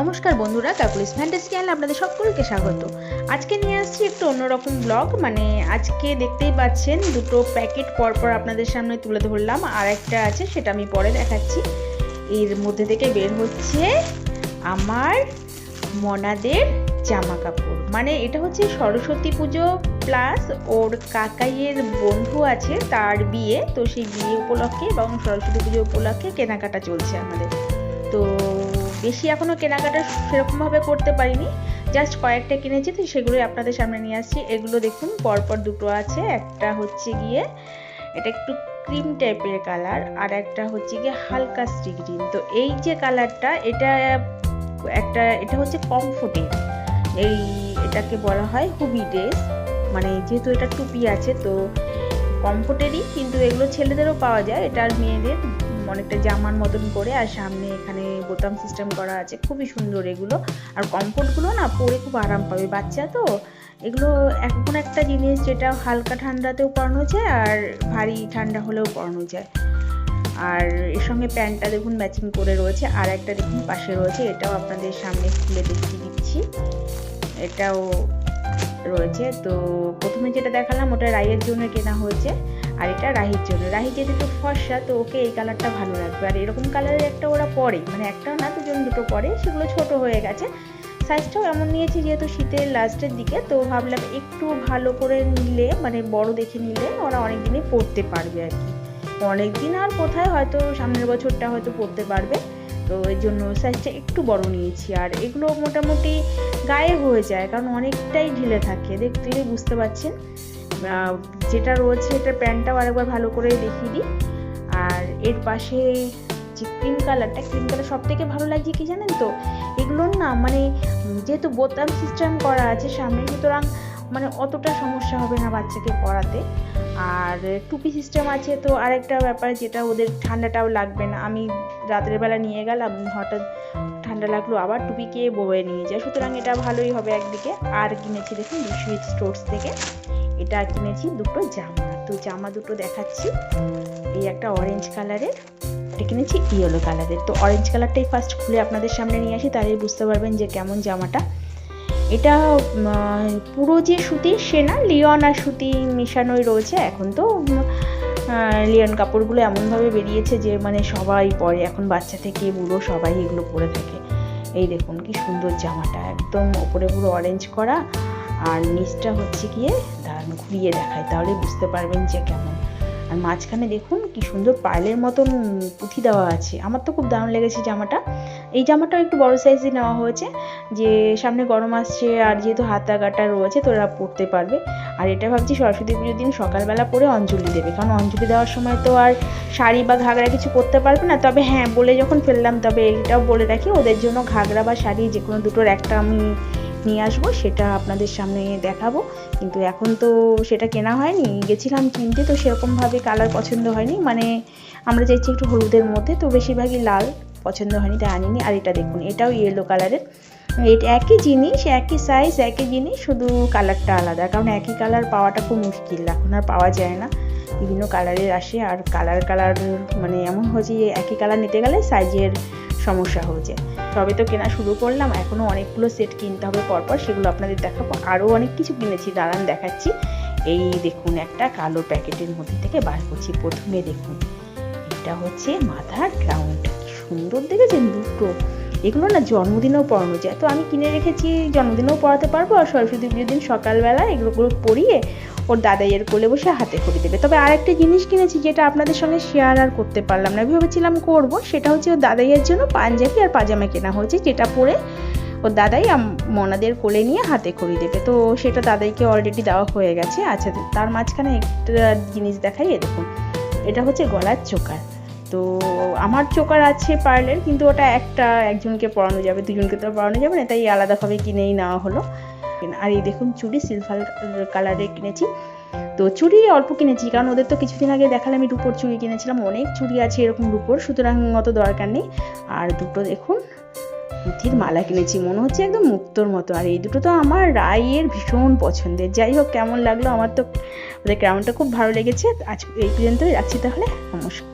নমস্কার বন্ধুরা, Kokkalis fantasy channel আপনাদের সকলকে স্বাগত। আজকে নিয়ে আসছি একটু অন্যরকম ব্লগ মানে আজকে দেখতেই পাচ্ছেন দুটো প্যাকেট পরপর আপনাদের সামনে তুলে ধরলাম। আর একটা আছে, সেটা আমি পরে দেখাচ্ছি। এর মধ্যে থেকে বের হচ্ছে আমার মনাদের জামা কাপড় মানে এটা হচ্ছে সরস্বতী পুজো প্লাস ওর কাকাইয়ের বন্ধু আছে, তার বিয়ে। তো সেই বিয়ে উপলক্ষে এবং সরস্বতী পুজো উপলক্ষে কেনাকাটা চলছে আমাদের। তো বেশি এখনও কেনাকাটা সেরকমভাবে করতে পারিনি। জাস্ট কয়েকটা কিনেছি, তো সেগুলোই আপনাদের সামনে নিয়ে আসছি। এগুলো দেখুন, পরপর দুটো আছে। একটা হচ্ছে গিয়ে, এটা একটু ক্রিম টাইপের কালার, আর একটা হচ্ছে গিয়ে হালকা স্টি গ্রিন। তো এই যে কালারটা, এটা একটা, এটা হচ্ছে কমফোর্টের। এই এটাকে বলা হয় হুবি ড্রেস। মানে যেহেতু এটা টুপি আছে, তো কমফোর্টেরই, কিন্তু এগুলো ছেলেদেরও পাওয়া যায়, এটা আর মেয়েদের অনেকটা জামার মতন করে আর সামনে এখানে বোতাম সিস্টেম করা আছে। খুবই সুন্দর এগুলো। আর কমফোর্টগুলো না পরে খুব আরাম পাবে। বাচ্চা তো, এগুলো এখন একটা জিনিস যেটা হালকা ঠান্ডাতেও পরানো যায় আর ভারী ঠান্ডা হলেও পরানো যায়। আর এর সঙ্গে প্যান্টটা দেখুন ম্যাচিং করে রয়েছে। আর একটা দেখুন পাশে রয়েছে। এটাও আপনাদের সামনে খুলে দেখিয়ে দিচ্ছি। এটাও রয়েছে। তো প্রথমে যেটা দেখালাম, ওটা রাইয়ের জন্য কেনা হয়েছে। আর এটা রাহির জন্য। রাহি যেহেতু ফর্সা, তো ওকে এই কালারটা ভালো লাগবে। আর এরকম কালারের একটা ওরা পরে মানে একটা না, দুজন দুটো পরে, সেগুলো ছোট হয়ে গেছে। সাইজটাও এমন নিয়েছি যেহেতু শীতের লাস্টের দিকে, তো ভাবলাম একটু ভালো করে নিলে মানে বড় দেখে নিলে ওরা অনেক দিনে পরতে পারবে আর কি। অনেক দিন আর কোথায় হয়তো সামনের বছরটা হয়তো পরতে পারবে। তো এর জন্য সাইজটা একটু বড় নিয়েছি। আর এগুলো মোটামুটি গায়ে হয়ে যায়, কারণ অনেকটাই ঢিলে থাকে। দেখতে বুঝতে পারছেন? যেটা রয়েছে, এটা প্যান্টটাও আরেকবার ভালো করে দেখিয়ে দিই। আর এর পাশে যে ক্রিম কালারটা ক্রিম কালার সব থেকে ভালো লাগছে কি জানেন তো? এগুলোর না মানে যেহেতু বোতাম সিস্টেম করা আছে সামনে সুতরাং মানে অতটা সমস্যা হবে না বাচ্চাকে পড়াতে। আর টুপি সিস্টেম আছে তো আরেকটা ব্যাপার যেটা ওদের ঠান্ডাটাও লাগবে না। আমি রাতের বেলা নিয়ে গেলাম, হঠাৎ ঠান্ডা লাগল, আবার টুপিকে বয়ে নিয়ে যায়। সুতরাং এটা ভালোই হবে একদিকে। আর কিনেছি দেখুন, বিশ্বজিৎ স্টোর্স থেকে। এটা কিনেছি দুটো জামা। তো জামা দুটো দেখাচ্ছি। এই একটা অরেঞ্জ কালারের এটা কিনেছি ইয়েলো কালারের তো অরেঞ্জ কালারটাই ফার্স্ট খুলে আপনাদের সামনে নিয়ে আসি, তাহলেই বুঝতে পারবেন যে কেমন জামাটা। এটা পুরো যে সুতির সে না লিওন আর সুতি মেশানোই রয়েছে। এখন তো লিওন কাপড়গুলো এমনভাবে বেরিয়েছে যে মানে সবাই পরে, এখন বাচ্চা থেকে বুড়ো সবাই এগুলো পরে থাকে। এই দেখুন কি সুন্দর জামাটা, একদম ওপরে পুরো অরেঞ্জ করা। আর নিচটা হচ্ছে গিয়ে দাঁড়ান ঘুরিয়ে দেখায়, তাহলে বুঝতে পারবেন যে কেমন। আর মাঝখানে দেখুন কি সুন্দর পার্লের মতন পুঁথি দেওয়া আছে। আমার তো খুব দারুণ লেগেছে জামাটা। এই জামাটাও একটু বড় সাইজে নেওয়া হয়েছে, যে সামনে গরম আসছে আর যেহেতু হাতা কাটা রয়েছে, তো ওরা পরতে পারবে। আর এটা ভাবছি সরস্বতী পুজোর দিন সকালবেলা পরে অঞ্জলি দেবে, কারণ অঞ্জলি দেওয়ার সময় তো আর শাড়ি বা ঘাগরা কিছু পরতে পারবে না। তবে হ্যাঁ বলে যখন ফেললাম, তবে এটাও বলে রাখি, ওদের জন্য ঘাগরা বা শাড়ি যে কোনো দুটোর একটা আমি নিয়ে আসব, সেটা আপনাদের সামনে দেখাবো। কিন্তু এখন তো সেটা কেনা হয়নি, গেছিলাম কিনতে, তো সেরকমভাবে কালার পছন্দ হয়নি। মানে আমরা চাইছি একটু হলুদের মধ্যে, তো বেশিরভাগই লাল পছন্দ হয়নি, তাই আনিনি। আর এটা দেখুন, এটাও ইয়েলো কালারের এটা একই জিনিস, একই সাইজ একই জিনিস, শুধু কালারটা আলাদা। কারণ একই কালার পাওয়াটা খুব মুশকিল, এখন আর পাওয়া যায় না। বিভিন্ন কালারের আসে, আর কালার কালার মানে এমন হয়েছে যে একই কালার নিতে গেলে সাইজের সমস্যা হয়েছে। তবে তো কেনা শুরু করলাম এখনও অনেকগুলো সেট কিনতে হবে পরপর, সেগুলো আপনাদের দেখাবো। আরও অনেক কিছু কিনেছি, দাঁড়ান দেখাচ্ছি। এই দেখুন একটা কালো প্যাকেটের মধ্যে থেকে বার করছি। প্রথমে দেখুন, এটা হচ্ছে মাথার গ্রাউন্ড। সুন্দর দেখেছেন দুটো। এগুলো না জন্মদিনেও পড়ানো যায়। তো আমি কিনে রেখেছি, জন্মদিনেও পড়াতে পারব আর সরস্বতী পুজোর দিন সকালবেলা এগুলোগুলো পরিয়ে ওর দাদাইয়ের কোলে বসে হাতে করে দেবে। তবে আরেকটা জিনিস কিনেছি যেটা আপনাদের সঙ্গে শেয়ার আর করতে পারলাম না। ভেবেছিলাম করব, সেটা হচ্ছে ওর দাদাইয়ের জন্য পাঞ্জাবি আর পাজামা কেনা হয়েছে, যেটা পরে ওর দাদাই মনাদের কোলে নিয়ে হাতে করে দেবে। তো সেটা দাদাইকে অলরেডি দেওয়া হয়ে গেছে। আচ্ছা তার মাঝখানে একটা জিনিস দেখাই দেখুন, এটা হচ্ছে গলার চোকার। তো আমার চোকার আছে পার্লের, কিন্তু ওটা একটা, একজনকে পড়ানো যাবে, দুজনকে তো পড়ানো যাবে না, তাই আলাদাভাবে কিনেই নেওয়া হলো। আর এই দেখুন, চুড়ি সিলভার কালারে কিনেছি। তো চুড়ি অল্প কিনেছি, কারণ ওদের তো কিছুদিন আগে দেখালে আমি রুপোর চুড়ি কিনেছিলাম, অনেক চুড়ি আছে এরকম রুপোর, সুতরাং অত দরকার নেই। আর দুটো দেখুন পুঁথির মালা কিনেছি, মনে হচ্ছে একদম মুক্তোর মতো। আর এই দুটো তো আমার রায়ের ভীষণ পছন্দের। যাই হোক, কেমন লাগল? আমার তো ওদের ক্রাউনটা খুব ভালো লেগেছে। আজ এই পর্যন্তই রাখছি তাহলে, নমস্কার।